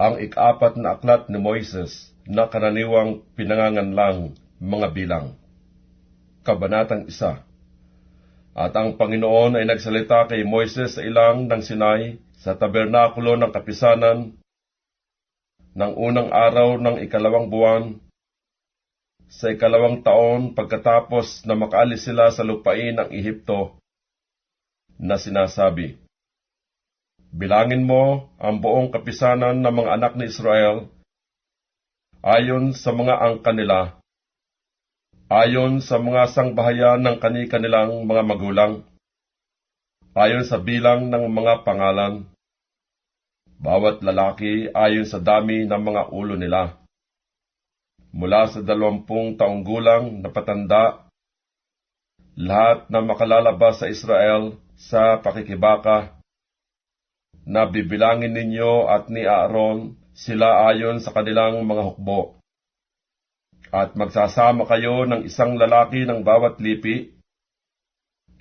ang ikapat na aklat ni Moises na karaniwang pinanganganlang mga bilang. Kabanatang isa At ang Panginoon ay nagsalita kay Moises sa ilang ng Sinai sa tabernakulo ng kapisanan ng unang araw ng ikalawang buwan sa ikalawang taon pagkatapos na makaalis sila sa lupain ng Ehipto na sinasabi, Bilangin mo ang buong kapisanan ng mga anak ni Israel ayon sa mga angka nila, ayon sa mga sangbahayan ng kani-kanilang mga magulang, ayon sa bilang ng mga pangalan, bawat lalaki ayon sa dami ng mga ulo nila. Mula sa dalawampung taong gulang na patanda, lahat na makalalabas sa Israel sa pakikibaka, na bibilangin ninyo at ni Aaron sila ayon sa kanilang mga hukbo. At magsasama kayo ng isang lalaki ng bawat lipi,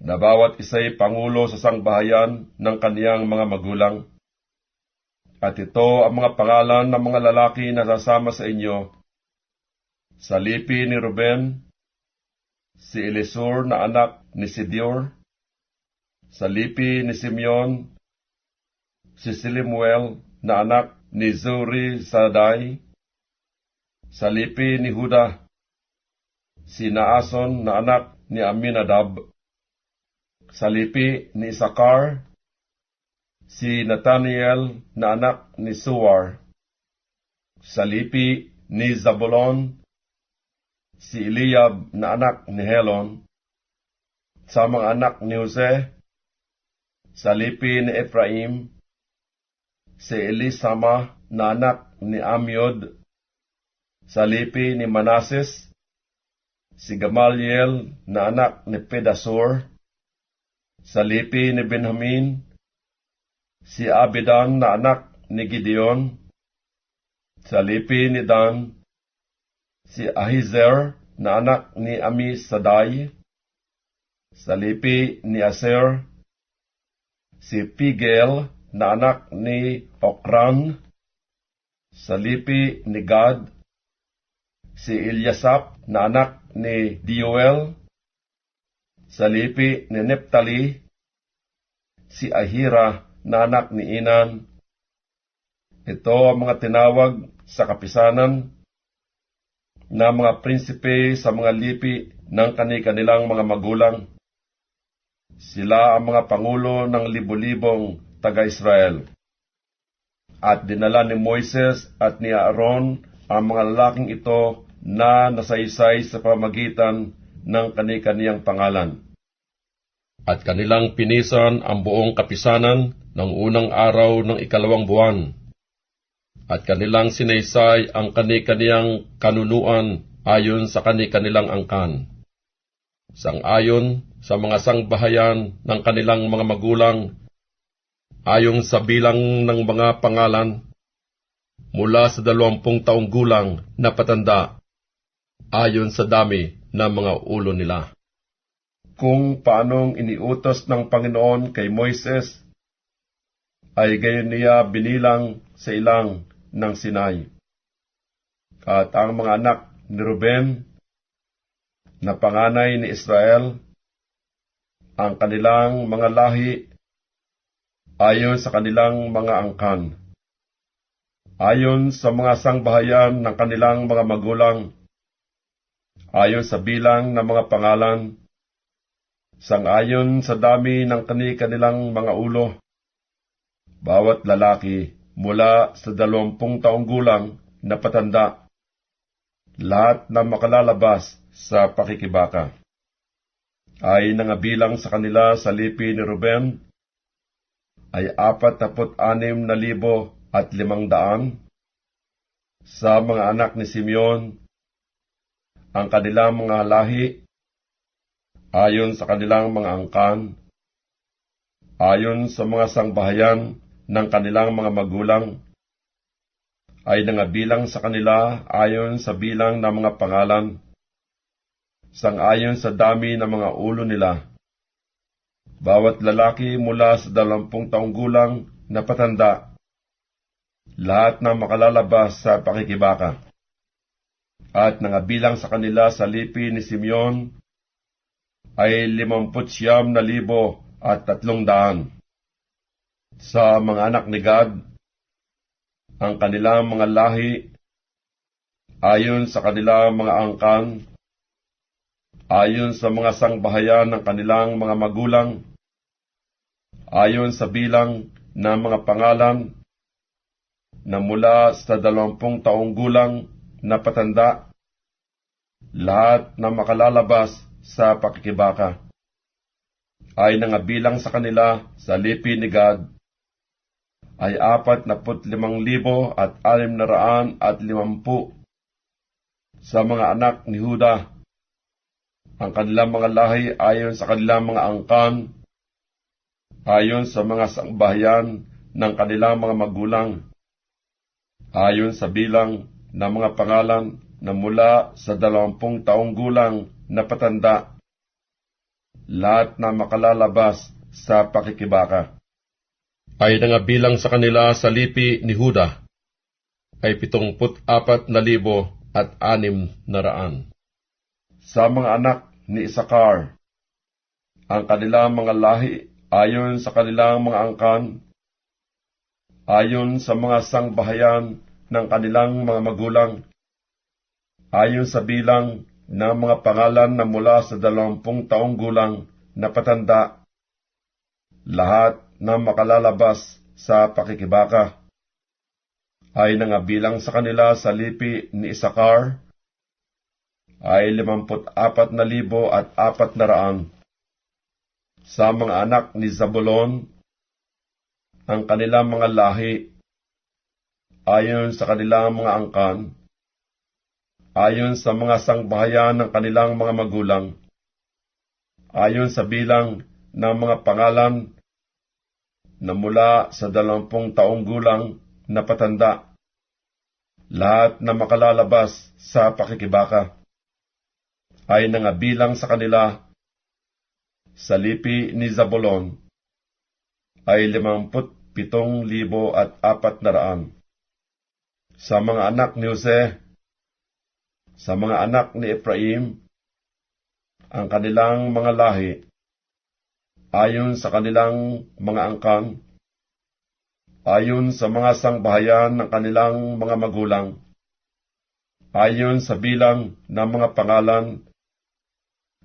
na bawat isa'y pangulo sa sangbahayan ng kaniyang mga magulang. At ito ang mga pangalan ng mga lalaki na sasama sa inyo. Sa lipi ni Ruben, si Elisur na anak ni Sidior, sa lipi ni Simeon, si Silimuel na anak ni Zuri Saday, sa lipi ni Huda, si Naason na anak ni Aminadab, sa lipi ni Isakar, si Nathaniel na anak ni Suwar, sa lipi ni Zabulon, si Eliab na anak ni Helon, sa mga anak ni Jose, sa lipi ni Ephraim, si Elisama na anak ni Amiod, sa lipi ni Manases, si Gamaliel na anak ni Pedasur, sa lipi ni Benjamin, si Abidan na anak ni Gideon, sa lipi ni Dan, si Ahizer na anak ni Amisaday, sa lipi ni Aser, si Pigel na anak ni Okran, sa lipi ni Gad, si Ilyasap na anak ni Dioel, sa lipi ni Neptali, si Ahira na anak ni Inan. Ito ang mga tinawag sa kapisanan na mga prinsipe sa mga lipi ng kani-kanilang mga magulang. Sila ang mga pangulo ng libo-libong taga-Israel. At dinala ni Moises at ni Aaron ang mga lalaking ito na nasaysay sa pamagitan ng kani-kaniyang pangalan. At kanilang pinisan ang buong kapisanan ng unang araw ng ikalawang buwan at kanilang sinaysay ang kani-kaniyang kanunuan ayon sa kani-kanilang angkan. Sang-ayon sa mga sangbahayan ng kanilang mga magulang, ayon sa bilang ng mga pangalan, mula sa dalawampung taong gulang na patanda, ayon sa dami ng mga ulo nila. Kung paanong iniutos ng Panginoon kay Moises, ay gayon niya binilang sa ilang ng Sinai. At ang mga anak ni Ruben, na panganay ni Israel, ang kanilang mga lahi ayon sa kanilang mga angkan. Ayon sa mga sangbahayan ng kanilang mga magulang, ayon sa bilang ng mga pangalan, sangayon sa dami ng kani-kanilang mga ulo, bawat lalaki mula sa dalawampung taong gulang na patanda, lahat na makalalabas sa pakikibaka. Ay nangabilang sa kanila sa lipi ni Ruben ay apat naput anim na libo at limang daan. Sa mga anak ni Simeon, ang kanilang mga lahi, ayon sa kanilang mga angkan, ayon sa mga sangbahayan ng kanilang mga magulang ay nangabilang sa kanila ayon sa bilang ng mga pangalan, sangayon sa dami ng mga ulo nila. Bawat lalaki mula sa dalampung taong gulang na patanda, lahat na makalalabas sa pakikibaka. At nangabilang sa kanila sa lipi ni Simeon ay limamput siyam na libo at tatlong daan. Sa mga anak ni Gad, ang kanilang mga lahi ayon sa kanilang mga angkan, ayon sa mga sangbahayan ng kanilang mga magulang, ayon sa bilang ng mga pangalan na mula sa dalawampung taong gulang na patanda, lahat na makalalabas sa pakikibaka ay nangabilang sa kanila sa lipi ni God ay apat na limang libo at alim na raan at limampu sa mga anak ni Huda. Ang kanilang mga lahi ayon sa kanilang mga angkan, ayon sa mga sangbahayan ng kanilang mga magulang, ayon sa bilang ng mga pangalan na mula sa dalawampung taong gulang na patanda, lahat na makalalabas sa pakikibaka. Ay nangabilang sa kanila sa lipi ni Huda ay pitongput apat na libo at anim na raan. Sa mga anak ni Isakar, ang kanilang mga lahi ayon sa kanilang mga angkan, ayon sa mga sangbahayan ng kanilang mga magulang, ayon sa bilang ng mga pangalan na mula sa dalawampung taong gulang na patanda, lahat na makalalabas sa pakikibaka ay nangabilang sa kanila sa lipi ni Isakar ay limamput apat na libo at apat na raan. Sa mga anak ni Zabulon, ang kanilang mga lahi, ayon sa kanilang mga angkan, ayon sa mga sangbahayan ng kanilang mga magulang, ayon sa bilang ng mga pangalan na mula sa dalawampung taong gulang na patanda, lahat na makalalabas sa pakikibaka ay nangabilang sa kanila sa lipi ni Zabulon ay limamput pitong libo at apat na raan. Sa mga anak ni Jose, sa mga anak ni Ephraim, ang kanilang mga lahi, ayon sa kanilang mga angkan, ayon sa mga sangbahayan ng kanilang mga magulang, ayon sa bilang ng mga pangalan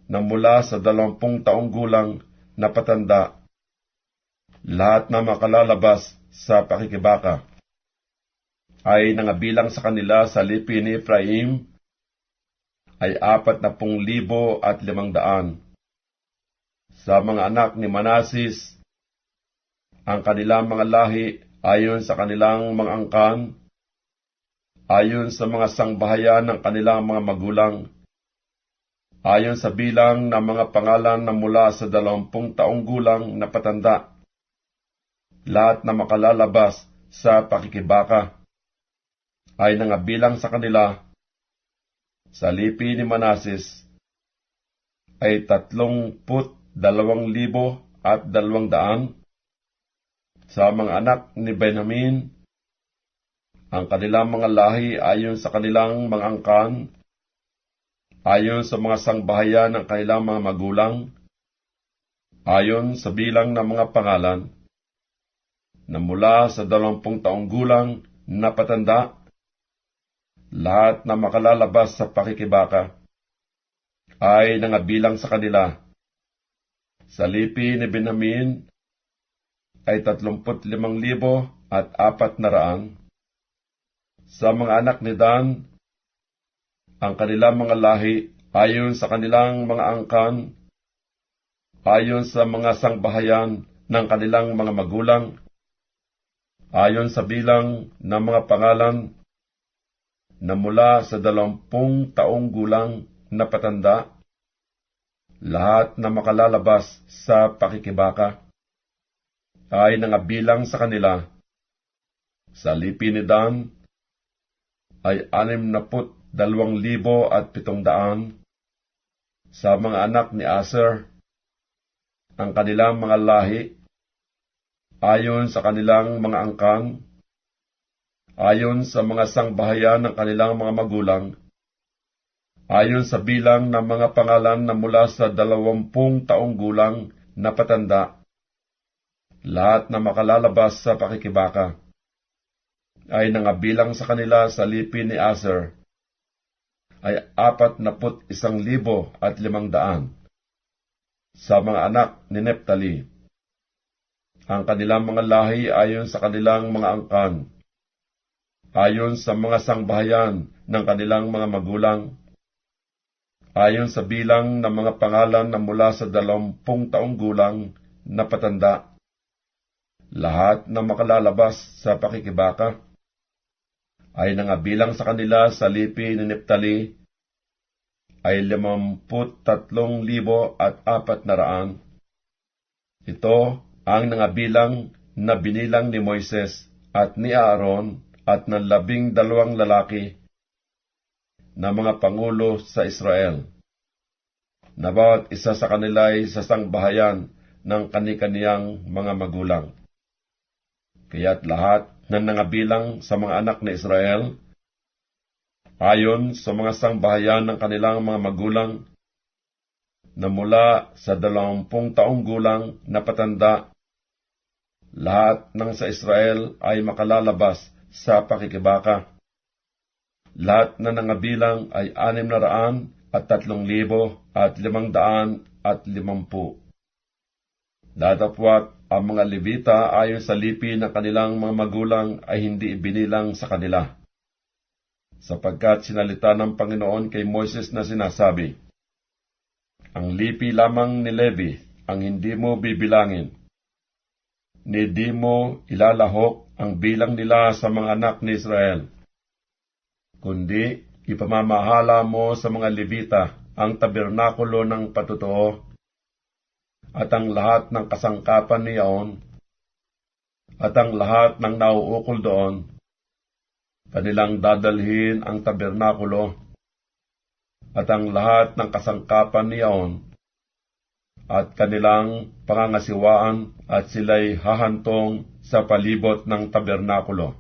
na mula sa dalawampung taong gulang na patanda, lahat na makalalabas sa pakikibaka ay nangabilang sa kanila sa lipi ni Ephraim ay apat na pung libo at limang daan. Sa mga anak ni Manasis, ang kanilang mga lahi ayon sa kanilang mga angkan, ayon sa mga sangbahayan ng kanilang mga magulang, ayon sa bilang ng mga pangalan na mula sa dalawampung taong gulang na patanda, lahat na makalalabas sa pakikibaka, ay nangabilang sa kanila. Sa lipi ni Manasis ay tatlong put dalawang libo at dalawang daan. Sa mga anak ni Benjamin, ang kanilang mga lahi ayon sa kanilang mga angkan, ayon sa mga sangbahayan ng kanilang mga magulang, ayon sa bilang ng mga pangalan, na mula sa dalawampung taong gulang na patanda, lahat na makalalabas sa pakikibaka, ay nangabilang sa kanila. Sa lipi ni Benjamin ay tatlumput limang libo at apat na raan. Sa mga anak ni Dan, ang kanilang mga lahi ayon sa kanilang mga angkan, ayon sa mga sangbahayan ng kanilang mga magulang, ayon sa bilang ng mga pangalan na mula sa dalampung taong gulang na patanda, lahat na makalalabas sa pakikibaka ay nangabilang sa kanila. Sa lipi ni Dan ay anim na put dalawang libo at pitong daan. Sa mga anak ni Aser, ang kanilang mga lahi, ayon sa kanilang mga angkan, ayon sa mga sangbahayan ng kanilang mga magulang, ayon sa bilang ng mga pangalan na mula sa dalawampung taong gulang na patanda, lahat na makalalabas sa pakikibaka, ay nangabilang sa kanila sa lipi ni Aser, ay apat na put isang libo at limang daan sa mga anak ni Neptali. Ang kanilang mga lahi ayon sa kanilang mga angkan, ayon sa mga sangbahayan ng kanilang mga magulang, ayon sa bilang ng mga pangalan na mula sa dalawampung taong gulang na patanda, lahat na makalalabas sa pakikibaka, ay nangabilang sa kanila sa lipi ni Neptali ay limamput tatlong libo at apat na raan. Ito ang nangabilang na binilang ni Moises at ni Aaron at ng labing dalawang lalaki na mga pangulo sa Israel, na bawat isa sa kanila ay sasangbahayan ng kanikaniyang mga magulang. Kaya't lahat na nangabilang sa mga anak ni Israel ayon sa mga sangbahayan ng kanilang mga magulang na mula sa dalawampung taong gulang na patanda, lahat ng sa Israel ay makalalabas sa pakikibaka. Lahat na nangabilang ay anim na raan at tatlong libo at limang daan at limampu. Datapwat ang mga Levita ayon sa lipi ng kanilang mga magulang ay hindi ibinilang sa kanila. Sapagkat sinalita ng Panginoon kay Moises na sinasabi, Ang lipi lamang ni Levi ang hindi mo bibilangin, ni di mo ilalahok ang bilang nila sa mga anak ni Israel, kundi ipamamahala mo sa mga Levita ang tabernakulo ng patutuo at ang lahat ng kasangkapan niyaon at ang lahat ng nauukol doon Kanilang dadalhin ang tabernakulo at ang lahat ng kasangkapan niyaon at kanilang pangangasiwaan at sila'y hahantong sa palibot ng tabernakulo.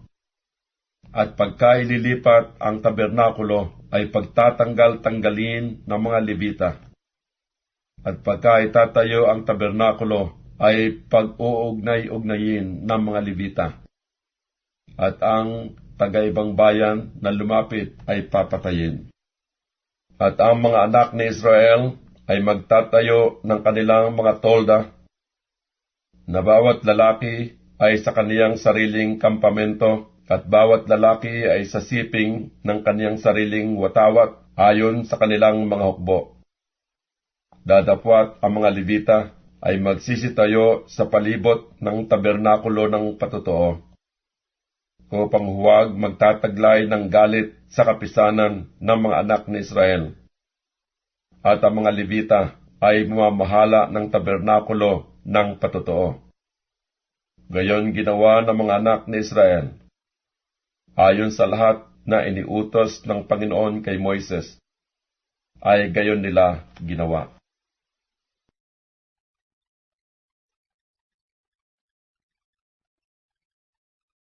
At pagka ililipat ang tabernakulo ay pagtatanggal-tanggalin ng mga Levita. At pagka itatayo ang tabernakulo ay pag-uugnay-ugnayin ng mga Levita. At ang taga-ibang bayan na lumapit ay papatayin. At ang mga anak ni Israel ay magtatayo ng kanilang mga tolda, na bawat lalaki ay sa kaniyang sariling kampamento at bawat lalaki ay sa siping ng kaniyang sariling watawat ayon sa kanilang mga hukbo. Dadapwat ang mga Levita ay magsisitayo sa palibot ng tabernakulo ng patutuo upang huwag magtataglay ng galit sa kapisanan ng mga anak ni Israel. At ang mga Levita ay mamamahala ng tabernakulo ng patutuo. Gayon ginawa ng mga anak ni Israel. Ayon sa lahat na iniutos ng Panginoon kay Moises, ay gayon nila ginawa.